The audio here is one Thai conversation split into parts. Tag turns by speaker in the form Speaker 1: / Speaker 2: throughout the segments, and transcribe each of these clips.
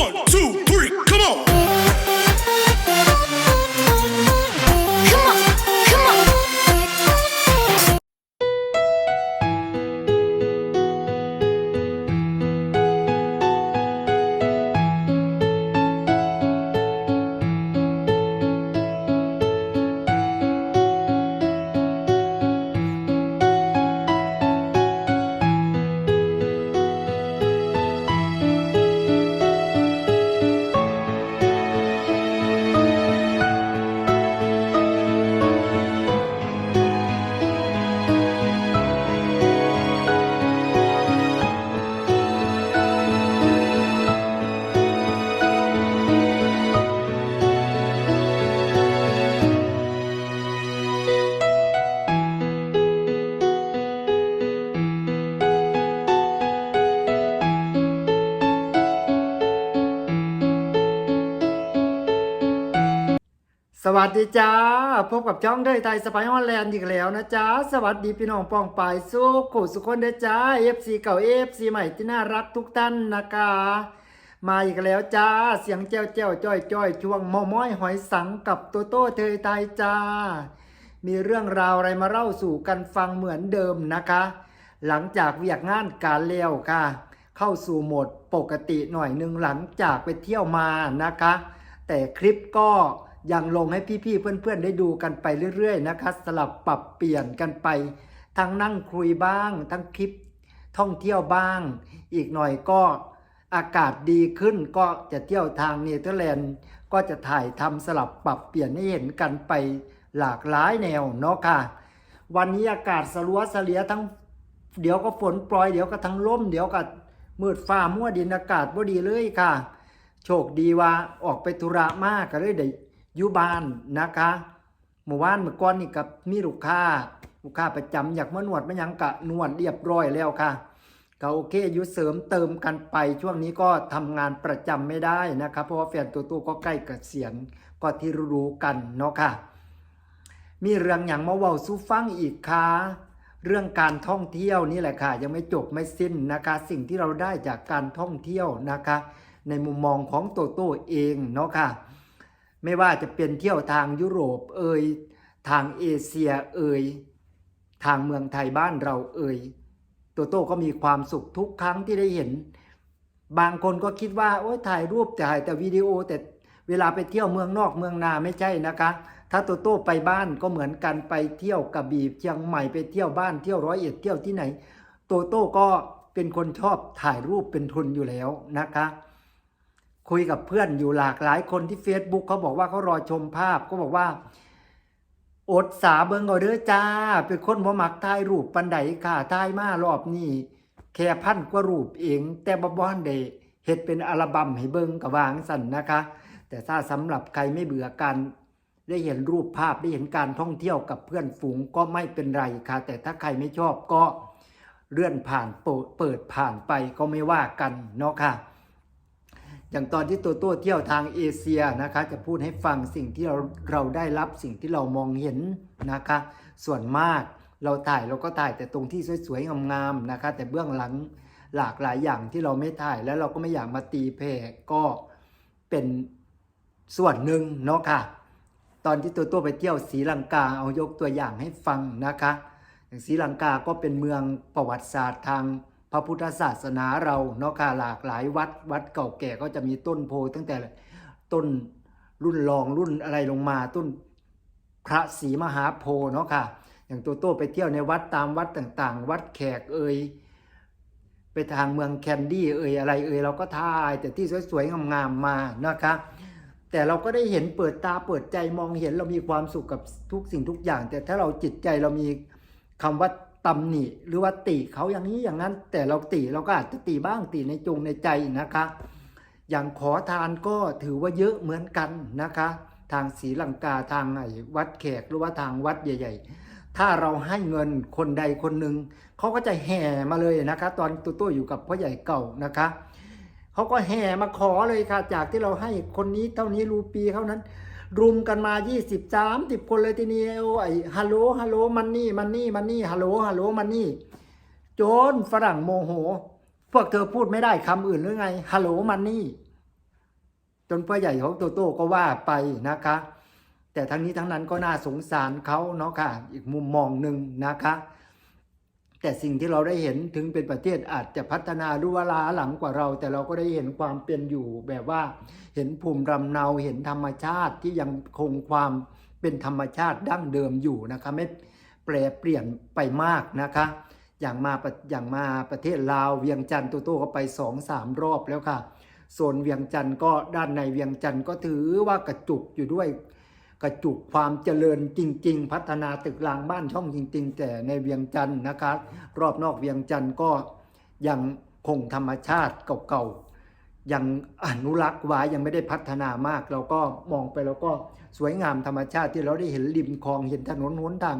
Speaker 1: One, two,
Speaker 2: สวัสดีจ้า พบกับจ้องเดยไทยสไปฮอนแลนด์อีกแล้วนะจ้า สวัสดีพี่น้องปองปายสุขโขสุขคนเด้จ้า FC เก่า FC ใหม่ที่น่ารักทุกท่านนะคะ มาอีกแล้วจ้า เสียงแจ้วแจ้วจ้อยจ้อยช่วงมอม้อยหอยสังกับโตโต้เทยไทยจ้า มีเรื่องราวอะไรมาเล่าสู่กันฟังเหมือนเดิมนะคะ หลังจากเวียกงานการเลี้ยวค่ะ เข้าสู่โหมดปกติหน่อยหนึ่งหลังจากไปเที่ยวมานะคะ แต่คลิปก็ ยังลงให้พี่ๆเพื่อนๆได้ดูกันไปเรื่อยๆนะคะสลับปรับเปลี่ยนกันไป ทั้งนั่งคุยบ้าง ทั้งคลิปท่องเที่ยวบ้าง อีกหน่อยก็อากาศดีขึ้นก็จะเที่ยวทางเนเธอร์แลนด์ก็จะถ่ายทำสลับปรับเปลี่ยนให้เห็นกันไปหลากหลายแนวเนาะค่ะ วันนี้อากาศสลัวสเลียทั้งเดี๋ยวก็ฝนปล่อยเดี๋ยวก็ทั้งลมเดี๋ยวก็มืดฟ้ามั่วดินอากาศบ่ดีเลยค่ะ โชคดีว่าออกไปธุระมากก็เลยได้ อยู่บ้านนะคะเมื่อวานเมื่อก่อนนี่กับมีลูกค้าลูกค้าประจำอยากมานวดมายังกะนวดเรียบร้อยแล้วค่ะก็โอเคอยู่เสริมเติมกันไปช่วงนี้ก็ทำงานประจำไม่ได้นะครับ เพราะว่าแฟนตัวตัวก็ใกล้เกษียณก็ที่รู้กันเนาะค่ะ มีเรื่องอย่างมาเว้าสู้ฟังอีกค่ะเรื่องการท่องเที่ยวนี่แหละค่ะ ยังไม่จบไม่สิ้นนะคะ สิ่งที่เราได้จากการท่องเที่ยวนะคะ ในมุมมองของโตโต้เองเนาะค่ะ ไม่ว่าจะเป็นเที่ยวทางยุโรปเอ่ยทางเอเชียเอ่ยทางเมืองไทยบ้านเราเอ่ยโตโต้ก็มีความสุขทุกครั้งที่ได้เห็น บางคนก็คิดว่าโอ้ยถ่ายรูปแต่ถ่ายแต่วิดีโอ แต่เวลาไปเที่ยวเมืองนอกเมืองนาไม่ใช่นะคะ ถ้าโตโต้ไปบ้านก็เหมือนกันไปเที่ยวกระบี่เชียงใหม่ไปเที่ยวบ้านเที่ยวร้อยเอ็ดเที่ยวที่ไหน โตโต้ก็เป็นคนชอบถ่ายรูปเป็นทุนอยู่แล้วนะคะ คุยกับเพื่อนอยู่หลากหลายคนที่ Facebook เขาบอกว่าเขารอชมภาพเขาบอกว่า อดสาเบิงเอาเด้อจ้า เป็นคนบ่มักถ่ายรูปปันไดค่ะถ่ายมารอบนี้แค่พันกว่ารูปเอง แต่บ่บ่ทันได้เฮ็ดเป็นอัลบั้มให้เบิงก็วางสั่นนะคะ แต่ถ้าสำหรับใครไม่เบื่อการได้เห็นรูปภาพได้เห็นการท่องเที่ยวกับเพื่อนฝูงก็ไม่เป็นไรค่ะ แต่ถ้าใครไม่ชอบก็เลื่อนผ่านเปิดเปิดผ่านไปก็ไม่ว่ากันเนาะค่ะ อย่างตอนที่ตัวตัวเที่ยวทางเอเชียนะคะ จะพูดให้ฟังสิ่งที่เราเราได้รับสิ่งที่เรามองเห็นนะคะ ส่วนมากเราถ่ายเราก็ถ่ายแต่ตรงที่สวยๆงามๆนะคะ แต่เบื้องหลังหลากหลายอย่างที่เราไม่ถ่ายแล้วเราก็ไม่อยากมาตีแผ่ก็เป็นส่วนหนึ่งเนาะค่ะ ตอนที่ตัวตัวไปเที่ยวศรีลังกาเอายกตัวอย่างให้ฟังนะคะอย่างศรีลังกาก็เป็นเมืองประวัติศาสตร์ทาง พระพุทธศาสนาเราเนาะค่ะหลากหลายวัดวัดเก่าแก่ก็จะมีต้นโพตั้งแต่ต้นรุ่นรองรุ่นอะไรลงมาต้นพระศรีมหาโพเนาะค่ะ อย่างตัวโต้ไปเที่ยวในวัดตามวัดต่างๆ วัดแขกเอ่ยไปทางเมืองแคนดี้เอ่ยอะไรเอ่ยเราก็ถ่ายแต่ที่สวยๆงามๆมานะคะแต่เราก็ได้เห็นเปิดตาเปิดใจมองเห็นเรามีความสุขกับทุกสิ่งทุกอย่าง แต่ถ้าเราจิตใจเรามีคำว่า ตำหนิหรือว่าติเขาอย่างนี้อย่างนั้น แต่เราติเราก็อาจจะติบ้างติในจงในใจนะคะ อย่างขอทานก็ถือว่าเยอะเหมือนกันนะคะ ทางศรีลังกาทางไอ้วัดแขกหรือว่าทางวัดใหญ่ ๆ ถ้าเราให้เงินคนใดคนหนึ่งเขาก็จะแห่มาเลยนะคะ ตอนตัวตัวอยู่กับพ่อใหญ่เก่านะคะเขาก็แห่มาขอเลยค่ะ จากที่เราให้คนนี้เท่านี้รูปีเท่านั้น รุมกันมา 20 30 คนเลยทีนี้โอ้ไอ้ฮัลโหลฮัลโหลมันนี่มันนี่มันนี่ฮัลโหลฮัลโหลมันนี่จนฝรั่งโมโห พวกเธอพูดไม่ได้คำอื่นหรือไงฮัลโหลมันนี่จนพ่อใหญ่ของโตโต้ก็ว่าไปนะคะ แต่ทั้งนี้ทั้งนั้นก็น่าสงสารเขาเนาะค่ะ อีกมุมมองหนึ่งนะคะ แต่สิ่งที่เราได้เห็นถึงเป็นประเทศอาจจะพัฒนาดูว่าล้าหลังกว่าเรา แต่เราก็ได้เห็นความเป็นอยู่แบบว่าเห็นภูมิลำเนาเห็นธรรมชาติที่ยังคงความเป็นธรรมชาติดั้งเดิมอยู่นะคะไม่แปรเปลี่ยนไปมากนะคะ อย่างมาอย่างมาประเทศลาวเวียงจันทร์โตโต้ก็ไปสองสามรอบแล้วค่ะโซนเวียงจันทร์ก็ด้านในเวียงจันทร์ก็ถือว่ากระจุกอยู่ด้วย กระจุกความเจริญจริง ๆ พัฒนาตึกรางบ้านช่องจริง ๆ แต่ในเวียงจันทร์นะคะรอบนอกเวียงจันทร์ก็ยังคงธรรมชาติเก่าๆยังอนุรักษ์ไว้ยังไม่ได้พัฒนามาก เราก็มองไปแล้วก็สวยงามธรรมชาติที่เราได้เห็นริมคลองเห็นถนนหนทาง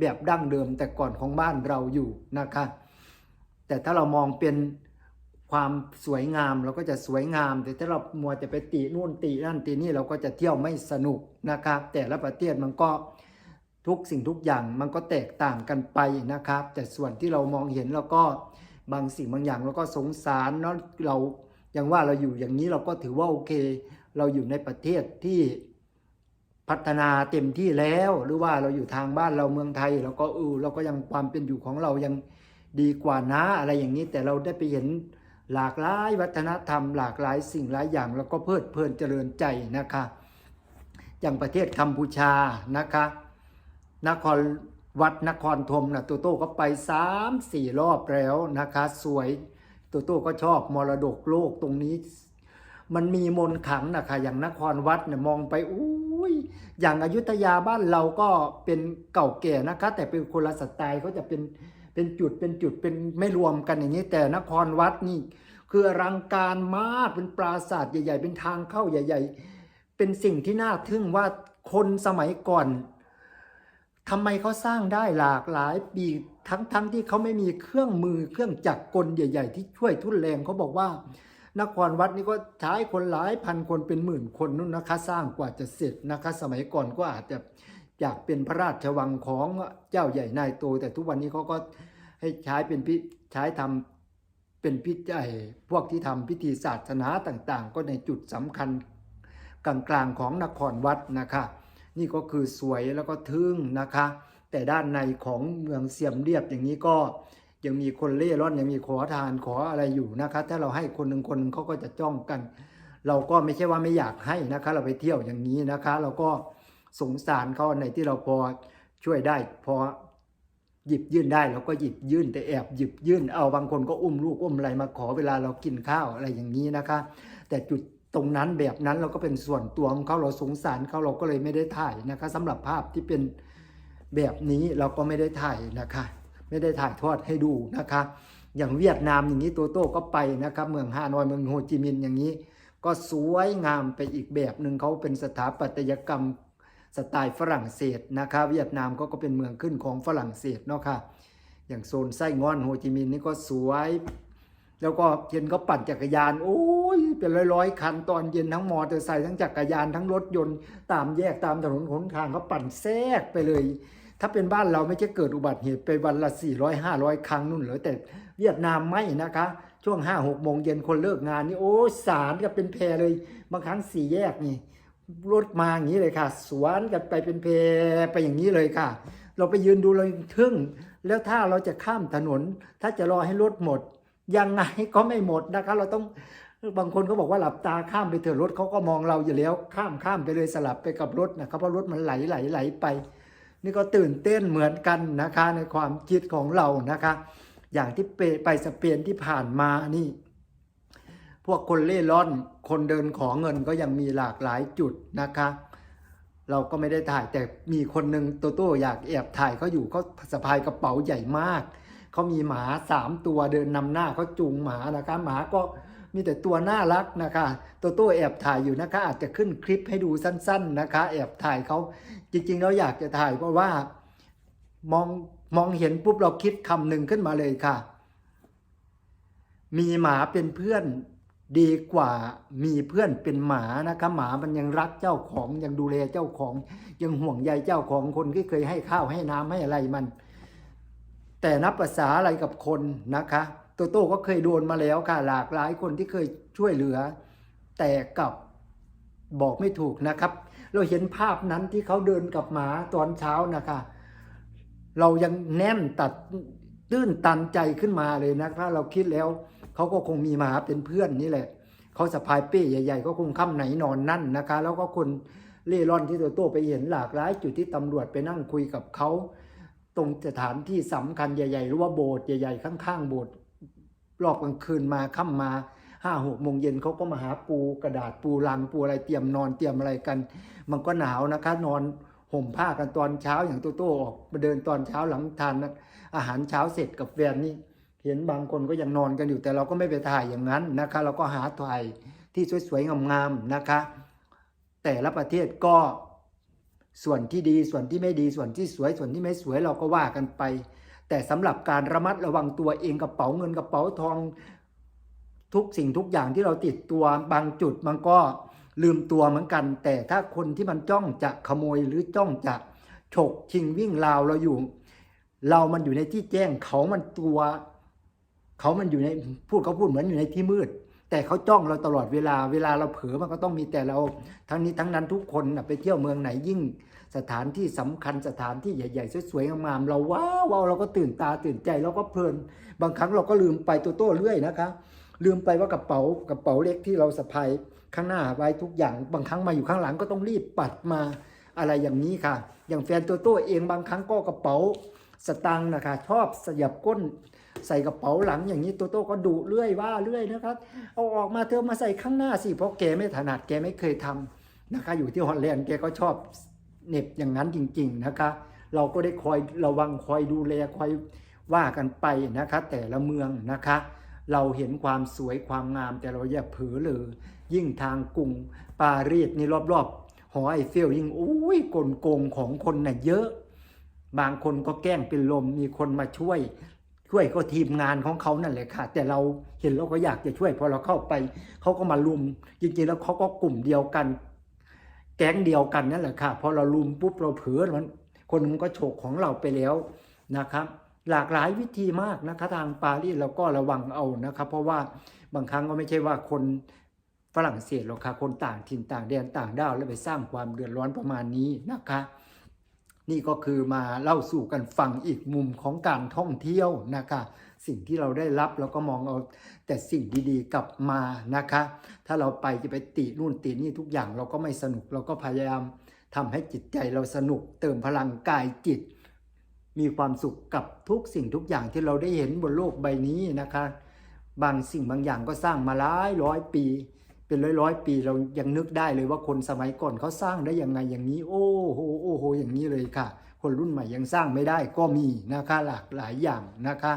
Speaker 2: แบบดั้งเดิมแต่ก่อนของบ้านเราอยู่นะคะแต่ถ้าเรามองเป็น ความสวยงามเราก็จะสวยงาม แต่ถ้าเรามัวจะไปตีนู่นตีนั่นตีนี่เราก็จะเที่ยวไม่สนุกนะครับ แต่ละประเทศมันก็ทุกสิ่งทุกอย่างมันก็แตกต่างกันไปนะครับ แต่ส่วนที่เรามองเห็นเราก็บางสิ่งบางอย่างเราก็สงสารเนาะเราอย่างว่าเราอยู่อย่างนี้เราก็ถือว่าโอเค เราอยู่ในประเทศที่พัฒนาเต็มที่แล้ว หรือว่าเราอยู่ทางบ้านเราเมืองไทยเราก็เออเราก็ยังความเป็นอยู่ของเรายังดีกว่านะอะไรอย่างนี้แต่เราได้ไปเห็น หลากหลายวัฒนธรรม หลากหลายสิ่งหลายอย่าง แล้วก็เพลิดเพลินเจริญใจนะคะอย่างประเทศกัมพูชานะคะ นครวัดนครธมนะโตโต้ก็ไปสามสี่รอบแล้วนะคะ สวยโตโต้ก็ชอบมรดกโลกตรงนี้ มันมีมนต์ขังนะคะอย่างนครวัดเนี่ยมองไปอุ้ยอย่างอยุธยาบ้านเราก็เป็นเก่าแก่นะคะ แต่เป็นคนละสไตล์เขาจะเป็น เป็นจุดเป็นจุดเป็นไม่รวมกันอย่างนี้ แต่นครวัดนี่ คืออลังการมากเป็นปราสาทใหญ่ ๆ เป็นทางเข้าใหญ่ ๆ เป็นสิ่งที่น่าทึ่งว่าคนสมัยก่อนทำไมเขาสร้างได้หลากหลายปีทั้งๆทที่เขาไม่มีเครื่องมือเครื่องจักรกลใหญ่ ๆ ที่ช่วยทุนแรงเขาบอกว่า นครวัดนี่ก็ใช้คนหลายพันคนเป็นหมื่นคนนู่นนะคะ สร้างกว่าจะเสร็จนะคะ สมัยก่อนก็อาจจะ อยากเป็นพระราชวังของเจ้าใหญ่นายโต แต่ทุกวันนี้เขาก็ให้ใช้เป็นพิใช้ทำเป็นพิธีพวกที่ทำพิธีศาสนาต่างๆ ก็ในจุดสำคัญกลางๆของนครวัดนะคะ นี่ก็คือสวยแล้วก็ทึ่งนะคะ แต่ด้านในของเมืองเสียมเรียบอย่างนี้ก็ยังมีคนเล่ร่อนยังมีขอทานขออะไรอยู่นะคะ ถ้าเราให้คนหนึ่งคนเขาก็จะจ้องกัน เราก็ไม่ใช่ว่าไม่อยากให้นะคะ เราไปเที่ยวอย่างนี้นะคะ เราก็ สงสารเขาในที่เราพอช่วยได้พอหยิบยื่นได้เราก็หยิบยื่นแต่แอบหยิบยื่น เอาบางคนก็อุ้มลูกอุ้มอะไรมาขอเวลาเรากินข้าวอะไรอย่างนี้นะคะ แต่จุดตรงนั้นแบบนั้นเราก็เป็นส่วนตัวของเขาเราสงสารเขาเราก็เลยไม่ได้ถ่ายนะคะสำหรับภาพที่เป็นแบบนี้เราก็ไม่ได้ถ่ายนะคะ ไม่ได้ถ่ายทอดให้ดูนะคะ อย่างเวียดนามอย่างนี้โตโต้ก็ไปนะครับ เมืองฮานอยเมืองโฮจิมินห์อย่างนี้ ก็สวยงามไปอีกแบบหนึ่งเขาเป็นสถาปัตยกรรม สไตล์ฝรั่งเศสนะคะเวียดนามก็ก็เป็นเมืองขึ้นของฝรั่งเศสเนาะค่ะ อย่างโซนไส้งอนโฮจิมินห์นี่ก็สวย แล้วก็เห็นเขาปั่นจักรยาน โอ้ยเป็นร้อยๆคันตอนเย็นทั้งมอเตอร์ไซค์ทั้งจักรยานทั้งรถยนต์ตามแยกตามถนนหนทางเขาปั่นแทรกไปเลย ถ้าเป็นบ้านเราไม่ใช่เกิดอุบัติเหตุไปวันละ 400 500 ครั้งนู่นเหรอแต่เวียดนามไม่นะคะช่วง5 6โมงเย็นคนเลิกงานนี่โอ้สารกับเป็นแพรเลย บางครั้งสี่แยกนี่ รถมาอย่างนี้เลยค่ะ สวนกันไปเป็นเพไปอย่างนี้เลยค่ะ เราไปยืนดูเราทึ่ง แล้วถ้าเราจะข้ามถนน ถ้าจะรอให้รถหมด ยังไงก็ไม่หมดนะคะ เราต้องบางคนก็บอกว่าหลับตาข้ามไปเถอะรถเขาก็มองเราอยู่แล้ว ข้ามข้ามไปเลยสลับไปกับรถนะครับเพราะรถมันไหลไหลไหลไป นี่ก็ตื่นเต้นเหมือนกันนะคะในความคิดของเรานะคะ อย่างที่ไปไปสเปนที่ผ่านมานี่ พวกคนเล่ร่อน คนเดินขอเงินก็ยังมีหลากหลายจุดนะคะ เราก็ไม่ได้ถ่ายแต่มีคนหนึ่งโตโต้อยากแอบถ่ายเขาอยู่เขาสะพายกระเป๋าใหญ่มาก เขามีหมาสามตัวเดินนำหน้าเขาจูงหมานะคะ หมาก็มีแต่ตัวน่ารักนะคะโตโต้แอบถ่ายอยู่นะคะ อาจจะขึ้นคลิปให้ดูสั้น ๆนะคะ แอบถ่ายเขาจริงๆเราอยากจะถ่ายเพราะว่ามองมองเห็นปุ๊บเราคิดคำหนึ่งขึ้นมาเลยค่ะ มีหมาเป็นเพื่อน ดีกว่ามีเพื่อนเป็นหมานะคะหมามันยังรักเจ้าของยังดูแลเจ้าของ ยังห่วงใยเจ้าของคนที่เคยให้ข้าวให้น้ำให้อะไรมัน แต่นับภาษาอะไรกับคนนะคะโตโต้ก็เคยโดนมาแล้วค่ะหลากหลายคนที่เคยช่วยเหลือ แต่กับบอกไม่ถูกนะครับ เราเห็นภาพนั้นที่เขาเดินกับหมาตอนเช้านะคะ เรายังแน่นตัดตื้นตันใจขึ้นมาเลยนะคะเราคิดแล้ว เขาก็คงมีมาเป็นเพื่อนนี่แหละเขาสะพายเป้ใหญ่ ๆ ก็คงค่ำไหนนอนนั่นนะคะ แล้วก็คนเล่ร่อนที่ตัวโตไปเห็นหลากหลายจุดที่ตำรวจไปนั่งคุยกับเขาตรงสถานที่สำคัญใหญ่ๆหรือว่าโบสถ์ใหญ่ๆ ข้างๆ โบสถ์รอบกลางคืนมาค่ำมาห้าหกโมงเย็นเขาก็มาหาปูกระดาษปูลังปูอะไรเตรียมนอนเตรียมอะไรกัน มันก็หนาวนะคะ นอนห่มผ้ากันตอนเช้าอย่างโตโต้ออกมาเดินตอนเช้าหลังทานอาหารเช้าเสร็จกับแฟนนี่ เห็นบางคนก็ยังนอนกันอยู่แต่เราก็ไม่ไปถ่ายอย่างนั้นนะคะ เราก็หาถ่ายที่สวยๆงามๆนะคะ แต่ละประเทศก็ส่วนที่ดีส่วนที่ไม่ดีส่วนที่สวยส่วนที่ไม่สวยเราก็ว่ากันไป แต่สำหรับการระมัดระวังตัวเองกระเป๋าเงินกระเป๋าทอง ทุกสิ่งทุกอย่างที่เราติดตัวบางจุดมันก็ลืมตัวเหมือนกัน แต่ถ้าคนที่มันจ้องจะขโมยหรือจ้องจะฉกชิงวิ่งราวเราอยู่ เรามันอยู่ในที่แจ้งเขามันตัว เขามันอยู่ในพูดเขาพูดเหมือนอยู่ในที่มืด แต่เขาจ้องเราตลอดเวลาเวลาเราเผลอมันก็ต้องมีแต่เรา ทั้งนี้ทั้งนั้นทุกคนนะไปเที่ยวเมืองไหนยิ่งสถานที่สำคัญสถานที่ใหญ่ๆสวยๆงามๆเราว้าวเราก็ตื่นตาตื่นใจเราก็เพลิน บางครั้งเราก็ลืมไปตัวโต้เรื่อยนะคะลืมไปว่ากระเป๋ากระเป๋าเล็กที่เราสะพายข้างหน้าไว้ทุกอย่าง บางครั้งมาอยู่ข้างหลังก็ต้องรีบปัดมาอะไรอย่างนี้ค่ะ อย่างแฟนตัวโต้เองบางครั้งก็กระเป๋าสตางค์นะคะชอบสยับก้น ใส่กระเป๋าหลังอย่างนี้ตัวโต้ก็ดุเรื่อยว่าเรื่อยนะครับ เอาออกมาเธอมาใส่ข้างหน้าสิเพราะแกไม่ถนัดแกไม่เคยทำนะคะอยู่ที่ฮอลแลนด์แกก็ชอบเน็บอย่างนั้นจริง ๆนะคะ เราก็ได้คอยระวังคอยดูแลคอยว่ากันไปนะคะ แต่ละเมืองนะคะ เราเห็นความสวยความงามแต่เราอย่าเผลอเลยยิ่งทางกรุงปารีสนี่รอบๆหอไอเฟลยิ่งอุ้ยกลโกงของคนน่ะเยอะ บางคนก็แกล้งเป็นลมมีคนมาช่วย ช่วยก็ทีมงานของเขานั่นแหละค่ะ แต่เราเห็นเราก็อยากจะช่วยพอเราเข้าไปเขาก็มาลุม จริงๆแล้วเขาก็กลุ่มเดียวกัน แก๊งเดียวกันนั่นแหละค่ะพอเราลุมปุ๊บเราเผลอมันคนมันก็โฉกของเราไปแล้วนะครับ หลากหลายวิธีมากนะคะทางปารีสเราก็ระวังเอานะครับ เพราะว่าบางครั้งก็ไม่ใช่ว่าคนฝรั่งเศสหรอกค่ะคนต่างถิ่นต่างแดนต่างด้าวแล้วไปสร้างความเดือดร้อนประมาณนี้นะคะ นี่ก็คือมาเล่าสู่กันฟังอีกมุมของการท่องเที่ยวนะคะ สิ่งที่เราได้รับเราก็มองเอาแต่สิ่งดีๆกลับมานะคะ ถ้าเราไปจะไปตินู่นตินี่ทุกอย่างเราก็ไม่สนุกเราก็พยายามทำให้จิตใจเราสนุกเติมพลังกายจิต มีความสุขกับทุกสิ่งทุกอย่างที่เราได้เห็นบนโลกใบนี้นะคะ บางสิ่งบางอย่างก็สร้างมาหลายร้อยปี เป็นร้อยร้อยๆปีเรายังนึกได้เลยว่าคนสมัยก่อนเขาสร้างได้ยังไงอย่างนี้ โอ้โหโอ้โหอย่างนี้เลยค่ะ คนรุ่นใหม่ยังสร้างไม่ได้ก็มีนะคะหลากหลายอย่างนะคะ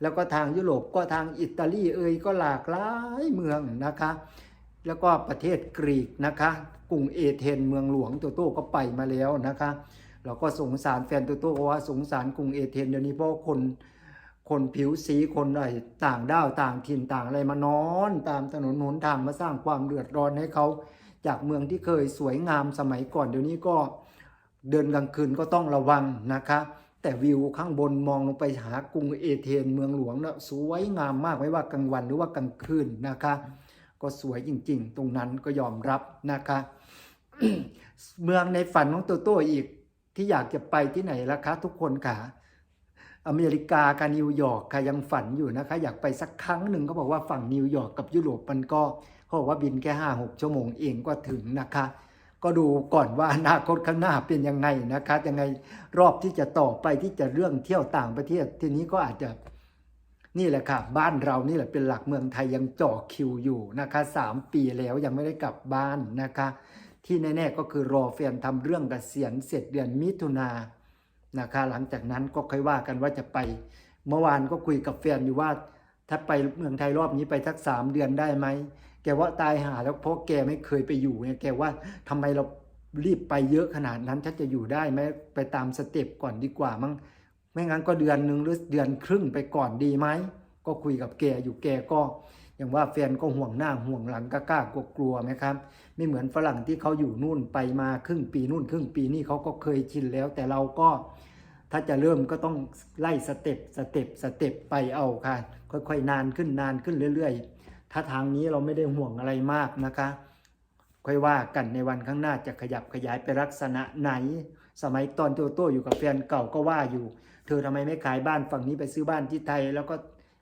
Speaker 2: แล้วก็ทางยุโรปก็ทางอิตาลีเอ่ยก็หลากหลายเมืองนะคะ แล้วก็ประเทศกรีกนะคะกรุงเอเธนเมืองหลวงโตโต้ก็ไปมาแล้วนะคะ เราก็สงสารแฟนโตโต้ว่าสงสารกรุงเอเธนเดี๋ยวนี้เพราะคน คนผิวสีคนอะไรต่างด้าวต่างถิ่นต่างอะไรมานอนตามถนนหนทางมาสร้างความเดือดร้อนให้เขา จากเมืองที่เคยสวยงามสมัยก่อนเดี๋ยวนี้ก็เดินกลางคืนก็ต้องระวังนะคะ แต่วิวข้างบนมองลงไปหากรุงเอเธนเมืองหลวงนะสวยงามมากไม่ว่ากลางวันหรือว่ากลางคืนนะคะ ก็สวยจริง ๆ ตรงนั้นก็ยอมรับนะคะ เมืองในฝันของโตโต้อีกที่อยากจะไปที่ไหนล่ะคะ ทุกคนค่ะ อเมริกากับนิวยอร์กค่ะยังฝันอยู่นะคะ อยากไปสักครั้งหนึ่งเขาบอกว่าฝั่งนิวยอร์กกับยุโรปมันก็เขาบอกว่าบินแค่ห้าหกชั่วโมงเองก็ถึงนะคะ ก็ดูก่อนว่าอนาคตข้างหน้าเป็นยังไงนะคะยังไงรอบที่จะต่อไปที่จะเรื่องเที่ยวต่างประเทศ ทีนี้ก็อาจจะนี่แหละค่ะ บ้านเรานี่แหละเป็นหลักเมืองไทยยังจ่อคิวอยู่นะคะสามปีแล้วยังไม่ได้กลับบ้านนะคะ ที่แน่ๆก็คือรอแฟนทำเรื่องเกษียณเสร็จเดือนมิถุนา นะคะหลังจากนั้นก็ค่อยว่ากันว่าจะไป เมื่อวานก็คุยกับแฟนอยู่ว่า ถ้าไปเมืองไทยรอบนี้ไปสักสามเดือนได้ไหมแกว่าตายหาแล้วเพราะแกไม่เคยไปอยู่ไงแกว่าทำไมเรารีบไปเยอะขนาดนั้นฉันจะอยู่ได้ไหมไปตามสเต็ปก่อนดีกว่ามั้งไม่งั้นก็เดือนหนึ่งหรือเดือนครึ่งไปก่อนดีไหมก็คุยกับแกอยู่แกก็ อย่างว่าแฟนก็ห่วงหน้าห่วงหลังกล้ากลัวกลัวๆไหมครับ ไม่เหมือนฝรั่งที่เขาอยู่นู่นไปมาครึ่งปีนู่นครึ่งปีนี่เขาก็เคยชินแล้ว แต่เราก็ถ้าจะเริ่มก็ต้องไล่สเต็ปสเต็ปสเต็ปไปเอาค่ะ ค่อยๆ นานขึ้นนานขึ้นเรื่อย ๆ ถ้าทางนี้เราไม่ได้ห่วงอะไรมากนะคะ ค่อยว่ากันในวันข้างหน้าจะขยับขยายไปลักษณะไหน สมัยตอนโตโต้อยู่กับแฟนเก่าก็ว่าอยู่ เธอทำไมไม่ขายบ้านฝั่งนี้ไปซื้อบ้านที่ไทยแล้วก็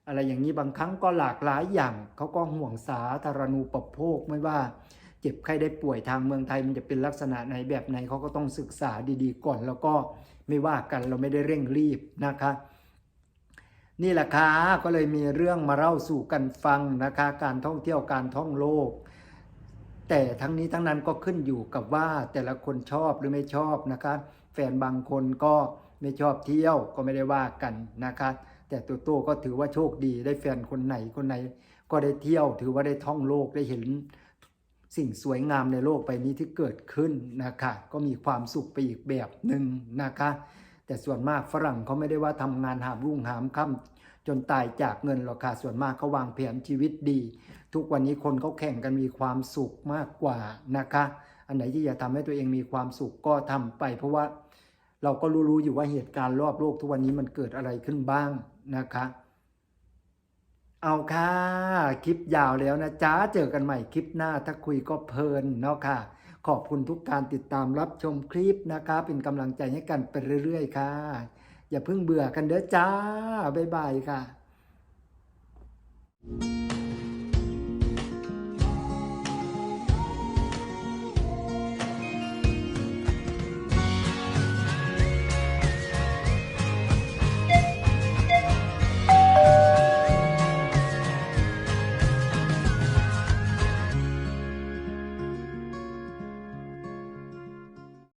Speaker 2: อะไรอย่างนี้บางครั้งก็หลากหลายอย่างเขาก็ห่วงสาธารณูปโภคไม่ว่า เจ็บไข้ได้ป่วยทางเมืองไทยมันจะเป็นลักษณะไหนแบบไหนเขาก็ต้องศึกษาดีๆก่อนแล้วก็ไม่ว่ากันเราไม่ได้เร่งรีบนะคะ นี่แหละค่ะก็เลยมีเรื่องมาเล่าสู่กันฟังนะคะ การท่องเที่ยวการท่องโลก แต่ทั้งนี้ทั้งนั้นก็ขึ้นอยู่กับว่าแต่ละคนชอบหรือไม่ชอบนะคะ แฟนบางคนก็ไม่ชอบเที่ยวก็ไม่ได้ว่ากันนะคะ แต่ตัวโตก็ถือว่าโชคดีได้แฟนคนไหนคนไหน ก็ได้เที่ยวถือว่าได้ท่องโลกได้เห็นสิ่งสวยงามในโลกใบนี้ที่เกิดขึ้นนะคะก็มีความสุขไปอีกแบบหนึ่งนะคะ แต่ส่วนมากฝรั่งเขาไม่ได้ว่าทำงานหามรุ่งหามค่ำจนตายจากเงินหรอกค่ะส่วนมากเขาวางแผนชีวิตดี ทุกวันนี้คนเขาแข่งกันมีความสุขมากกว่านะคะ อันไหนที่จะทำให้ตัวเองมีความสุขก็ทำไป เพราะว่าเราก็รู้ๆอยู่ว่าเหตุการณ์รอบโลกทุกวันนี้มันเกิดอะไรขึ้นบ้าง นะคะ เอาค่ะ คลิปยาวแล้วนะจ้าเจอกันใหม่คลิปหน้าถ้าคุยก็เพลินเนาะค่ะ ขอบคุณทุกการติดตามรับชมคลิปนะคะ เป็นกำลังใจให้กันไปเรื่อยๆ ค่ะ อย่าเพิ่งเบื่อกันเด้อจ้า บ๊ายบายค่ะ